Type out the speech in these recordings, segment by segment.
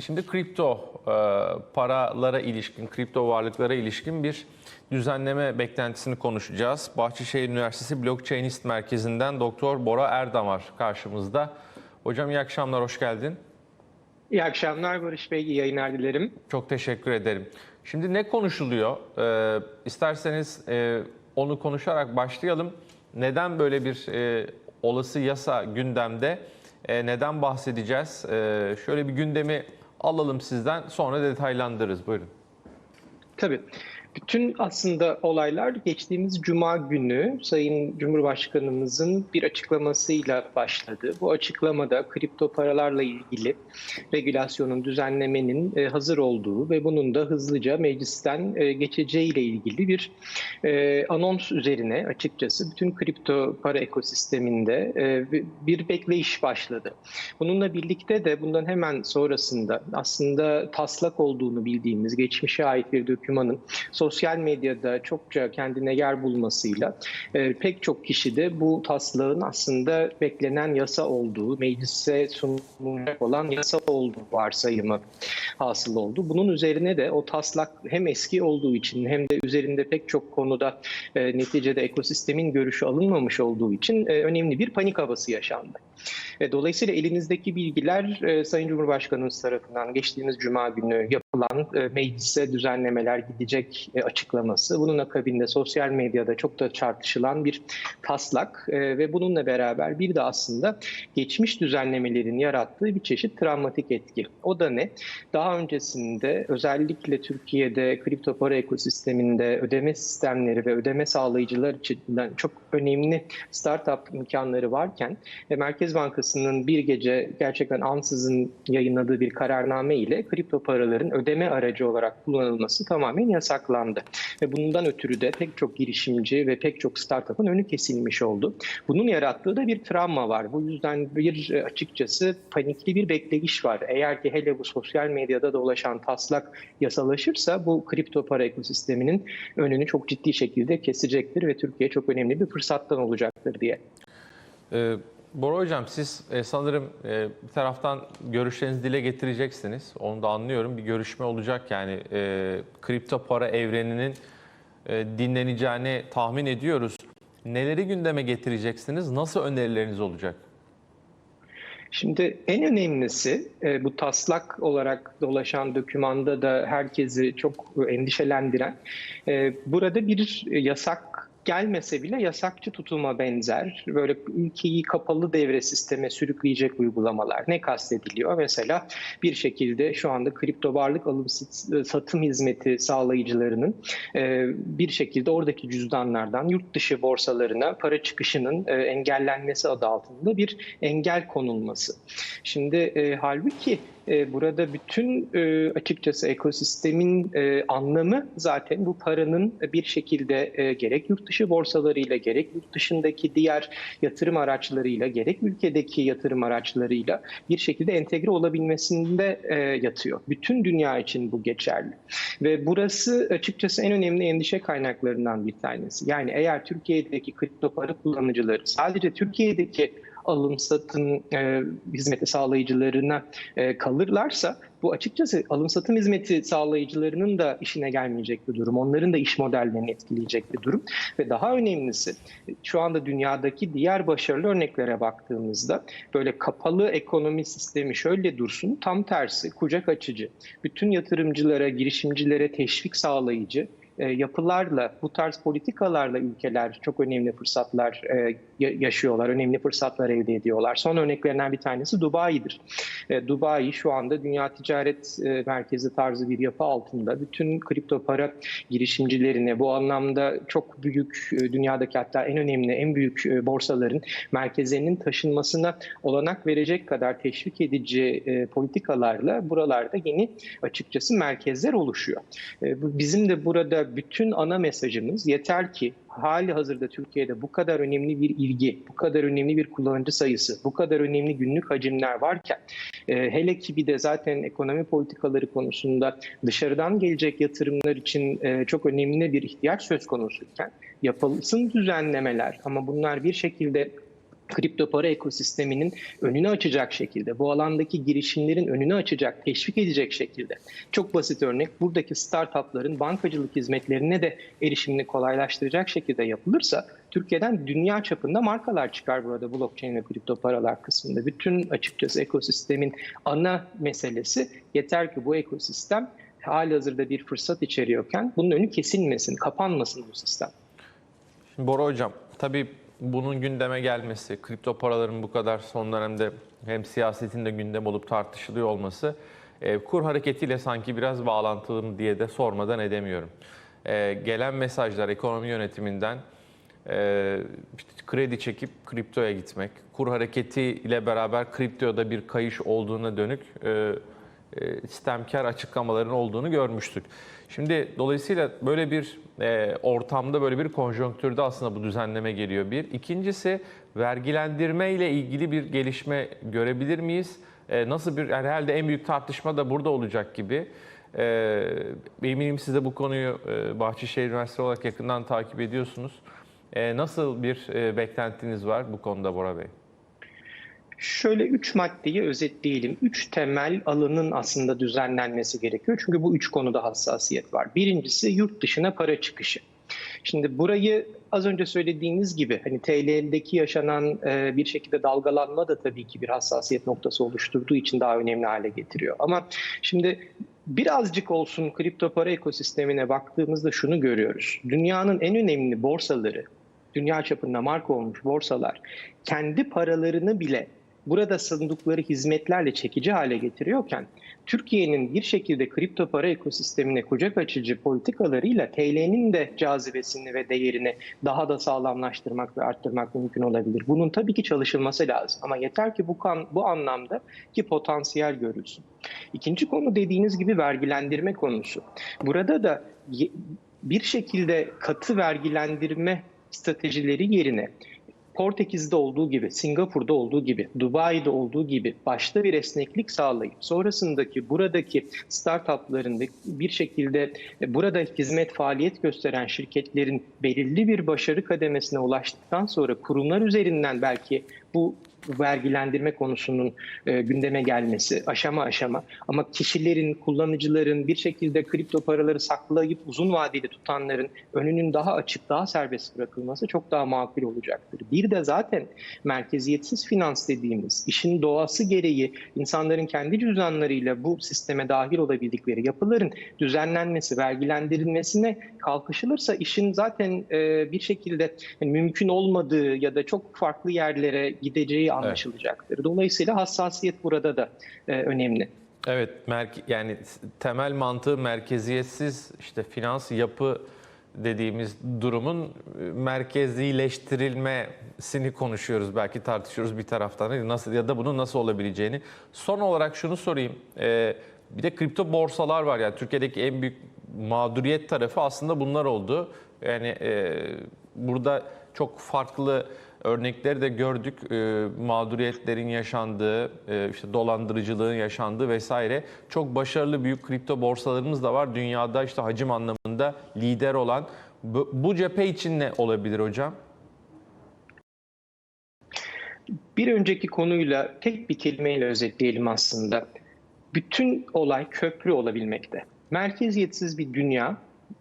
Şimdi kripto e, paralara ilişkin, kripto varlıklara ilişkin bir düzenleme beklentisini konuşacağız. Bahçeşehir Üniversitesi Blockchainist Merkezi'nden Doktor Bora Erdamar karşımızda. Hocam iyi akşamlar, hoş geldin. İyi akşamlar Barış Bey, iyi yayınlar dilerim. Çok teşekkür ederim. Şimdi ne konuşuluyor? Ee, isterseniz e, onu konuşarak başlayalım. Neden böyle bir e, olası yasa gündemde? E, neden bahsedeceğiz? E, şöyle bir gündemi alalım sizden, sonra detaylandırırız. Buyurun. Tabii. Bütün aslında olaylar geçtiğimiz Cuma günü Sayın Cumhurbaşkanımızın bir açıklamasıyla başladı. Bu açıklamada kripto paralarla ilgili regülasyonun, düzenlemenin e, hazır olduğu ve bunun da hızlıca meclisten e, geçeceğiyle ilgili bir e, anons üzerine açıkçası bütün kripto para ekosisteminde bir bekleyiş başladı. Bununla birlikte de bundan hemen sonrasında aslında taslak olduğunu bildiğimiz geçmişe ait bir dokümanın sosyal medyada çokça kendine yer bulmasıyla e, pek çok kişi de bu taslağın aslında beklenen yasa olduğu, meclise sunulacak olan yasa olduğu varsayımı hasıl oldu. Bunun üzerine de o taslak hem eski olduğu için hem de üzerinde pek çok konuda e, neticede ekosistemin görüşü alınmamış olduğu için e, önemli bir panik havası yaşandı. E, dolayısıyla elinizdeki bilgiler e, Sayın Cumhurbaşkanımız tarafından geçtiğimiz Cuma günü yapılan e, meclise düzenlemeler gidecek e, açıklaması. Bunun akabinde sosyal medyada çok da tartışılan bir taslak e, ve bununla beraber bir de aslında geçmiş düzenlemelerin yarattığı bir çeşit travmatik etki. O da ne? Daha öncesinde özellikle Türkiye'de kripto para ekosisteminde ödeme sistemleri ve ödeme sağlayıcılar için çok önemli startup imkanları varken e, Merkez Bankası'nın bir gece gerçekten ansızın yayınladığı bir kararname ile kripto paraların ödeme aracı olarak kullanılması tamamen yasaklandı. Ve bundan ötürü de pek çok girişimci ve pek çok startup'ın önü kesilmiş oldu. Bunun yarattığı da bir travma var. Bu yüzden bir açıkçası panikli bir bekleyiş var. Eğer ki hele bu sosyal medyada dolaşan taslak yasalaşırsa bu kripto para ekosisteminin önünü çok ciddi şekilde kesecektir ve Türkiye çok önemli bir fırsattan olacaktır diye. Ee, Bora Hocam siz e, sanırım e, bir taraftan görüşlerinizi dile getireceksiniz. Onu da anlıyorum. Bir görüşme olacak yani e, kripto para evreninin dinleneceğini tahmin ediyoruz. Neleri gündeme getireceksiniz? Nasıl önerileriniz olacak? Şimdi en önemlisi bu taslak olarak dolaşan dokümanda da herkesi çok endişelendiren burada bir yasak gelmese bile yasakçı tutuma benzer böyle ülkeyi kapalı devre sisteme sürükleyecek uygulamalar ne kastediliyor? Mesela bir şekilde şu anda kripto varlık alım satım hizmeti sağlayıcılarının e, bir şekilde oradaki cüzdanlardan yurt dışı borsalarına para çıkışının e, engellenmesi adı altında bir engel konulması. Şimdi e, burada bütün açıkçası ekosistemin anlamı zaten bu paranın bir şekilde gerek yurt dışı borsalarıyla gerek yurt dışındaki diğer yatırım araçlarıyla gerek ülkedeki yatırım araçlarıyla bir şekilde entegre olabilmesinde yatıyor. Bütün dünya için bu geçerli. Ve burası açıkçası en önemli endişe kaynaklarından bir tanesi. Yani eğer Türkiye'deki kripto para kullanıcıları sadece Türkiye'deki alım satım e, hizmeti sağlayıcılarına e, kalırlarsa bu açıkçası alım satım hizmeti sağlayıcılarının da işine gelmeyecek bir durum. Onların da iş modellerini etkileyecek bir durum. Ve daha önemlisi şu anda dünyadaki diğer başarılı örneklere baktığımızda böyle kapalı ekonomi sistemi şöyle dursun tam tersi kucak açıcı. Bütün yatırımcılara, girişimcilere teşvik sağlayıcı yapılarla, bu tarz politikalarla ülkeler çok önemli fırsatlar e, yaşıyorlar, önemli fırsatlar elde ediyorlar. Son örneklerinden bir tanesi Dubai'dir. E, Dubai şu anda dünya ticaret merkezi tarzı bir yapı altında bütün kripto para girişimcilerine bu anlamda çok büyük dünyadaki hatta en önemli, en büyük borsaların merkezlerinin taşınmasına olanak verecek kadar teşvik edici politikalarla buralarda yeni açıkçası merkezler oluşuyor. Bizim de burada bütün ana mesajımız yeter ki hali hazırda Türkiye'de bu kadar önemli bir ilgi, bu kadar önemli bir kullanıcı sayısı, bu kadar önemli günlük hacimler varken e, hele ki bir de zaten ekonomi politikaları konusunda dışarıdan gelecek yatırımlar için e, çok önemli bir ihtiyaç söz konusuyken yapılsın düzenlemeler ama bunlar bir şekilde kripto para ekosisteminin önünü açacak şekilde, bu alandaki girişimlerin önünü açacak, teşvik edecek şekilde. Çok basit örnek buradaki startupların bankacılık hizmetlerine de erişimini kolaylaştıracak şekilde yapılırsa Türkiye'den dünya çapında markalar çıkar burada blockchain ve kripto paralar kısmında. Bütün açıkçası ekosistemin ana meselesi yeter ki bu ekosistem hali hazırda bir fırsat içeriyorken bunun önü kesilmesin, kapanmasın bu sistem. Şimdi Bora Hocam, tabii bunun gündeme gelmesi, kripto paraların bu kadar son dönemde hem siyasetin de gündem olup tartışılıyor olması e, kur hareketiyle sanki biraz bağlantılı mı diye de sormadan edemiyorum. E, gelen mesajlar ekonomi yönetiminden e, işte kredi çekip kriptoya gitmek, kur hareketiyle beraber kriptoda bir kayış olduğuna dönük e, e, sistemkar açıklamaların olduğunu görmüştük. Şimdi dolayısıyla böyle bir e, ortamda böyle bir konjonktürde aslında bu düzenleme geliyor bir. İkincisi vergilendirme ile ilgili bir gelişme görebilir miyiz? E, nasıl bir herhalde en büyük tartışma da burada olacak gibi. E, eminim siz de bu konuyu e, Bahçeşehir Üniversitesi olarak yakından takip ediyorsunuz. E, nasıl bir e, beklentiniz var bu konuda Bora Bey? Şöyle üç maddeyi özetleyelim. Üç temel alanın aslında düzenlenmesi gerekiyor. Çünkü bu üç konuda hassasiyet var. Birincisi yurt dışına para çıkışı. Şimdi burayı az önce söylediğiniz gibi hani TL'deki yaşanan e, bir şekilde dalgalanma da tabii ki bir hassasiyet noktası oluşturduğu için daha önemli hale getiriyor. Ama şimdi birazcık olsun kripto para ekosistemine baktığımızda şunu görüyoruz. Dünyanın en önemli borsaları, dünya çapında marka olmuş borsalar kendi paralarını bile burada sundukları hizmetlerle çekici hale getiriyorken Türkiye'nin bir şekilde kripto para ekosistemine kucak açıcı politikalarıyla TL'nin de cazibesini ve değerini daha da sağlamlaştırmak ve arttırmak mümkün olabilir. Bunun tabii ki çalışılması lazım ama yeter ki bu, kan, bu anlamda ki potansiyel görülsün. İkinci konu dediğiniz gibi vergilendirme konusu. Burada da bir şekilde katı vergilendirme stratejileri yerine Portekiz'de olduğu gibi, Singapur'da olduğu gibi, Dubai'de olduğu gibi başta bir esneklik sağlayıp sonrasındaki buradaki startupların bir şekilde burada hizmet faaliyet gösteren şirketlerin belirli bir başarı kademesine ulaştıktan sonra kurumlar üzerinden belki bu vergilendirme konusunun e, gündeme gelmesi aşama aşama ama kişilerin, kullanıcıların bir şekilde kripto paraları saklayıp uzun vadeli tutanların önünün daha açık, daha serbest bırakılması çok daha makul olacaktır. Bir de zaten merkeziyetsiz finans dediğimiz işin doğası gereği insanların kendi cüzdanlarıyla bu sisteme dahil olabildikleri yapıların düzenlenmesi, vergilendirilmesine kalkışılırsa işin zaten e, bir şekilde yani mümkün olmadığı ya da çok farklı yerlere gideceği anlaşılacaktır. Evet. Dolayısıyla hassasiyet burada da e, önemli. Evet, yani temel mantığı merkeziyetsiz işte finans yapı dediğimiz durumun merkezileştirilmesini konuşuyoruz. Belki tartışıyoruz bir taraftan nasıl ya da bunun nasıl olabileceğini. Son olarak şunu sorayım. Ee, bir de kripto borsalar var yani Türkiye'deki en büyük mağduriyet tarafı aslında bunlar oldu. Yani e, burada çok farklı örnekleri de gördük. E, mağduriyetlerin yaşandığı, e, işte dolandırıcılığın yaşandığı vesaire. Çok başarılı büyük kripto borsalarımız da var. Dünyada işte hacim anlamında lider olan. Bu, bu cephe için ne olabilir hocam? Bir önceki konuyla tek bir kelimeyle özetleyelim aslında. Bütün olay köprü olabilmekte. Merkeziyetsiz bir dünya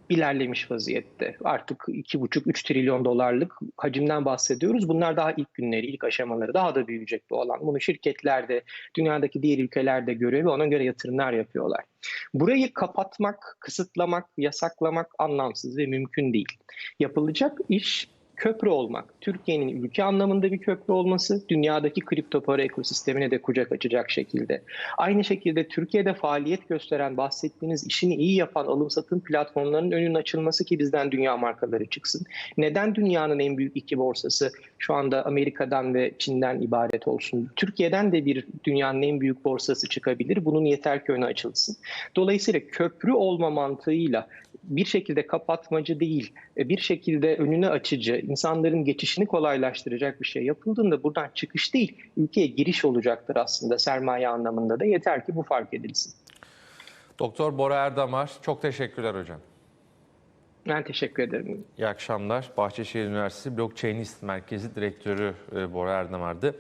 ilerlemiş vaziyette. Artık 2,5-3 trilyon dolarlık hacimden bahsediyoruz. Bunlar daha ilk günleri, ilk aşamaları daha da büyüyecek bu alan. Bunu şirketler de, dünyadaki diğer ülkeler de görüyor ve ona göre yatırımlar yapıyorlar. Burayı kapatmak, kısıtlamak, yasaklamak anlamsız ve mümkün değil. Yapılacak iş köprü olmak, Türkiye'nin ülke anlamında bir köprü olması, dünyadaki kripto para ekosistemine de kucak açacak şekilde. Aynı şekilde Türkiye'de faaliyet gösteren, bahsettiğiniz işini iyi yapan alım satım platformlarının önünün açılması ki bizden dünya markaları çıksın. Neden dünyanın en büyük iki borsası şu anda Amerika'dan ve Çin'den ibaret olsun? Türkiye'den de bir dünyanın en büyük borsası çıkabilir. Bunun yeter ki önü açılsın. Dolayısıyla köprü olma mantığıyla bir şekilde kapatmacı değil, bir şekilde önünü açıcı, insanların geçişini kolaylaştıracak bir şey yapıldığında buradan çıkış değil, ülkeye giriş olacaktır aslında sermaye anlamında da. Yeter ki bu fark edilsin. Doktor Bora Erdamar, çok teşekkürler hocam. Ben teşekkür ederim. İyi akşamlar. Bahçeşehir Üniversitesi Blockchainist Merkezi Direktörü e, Bora Erdemar'dı.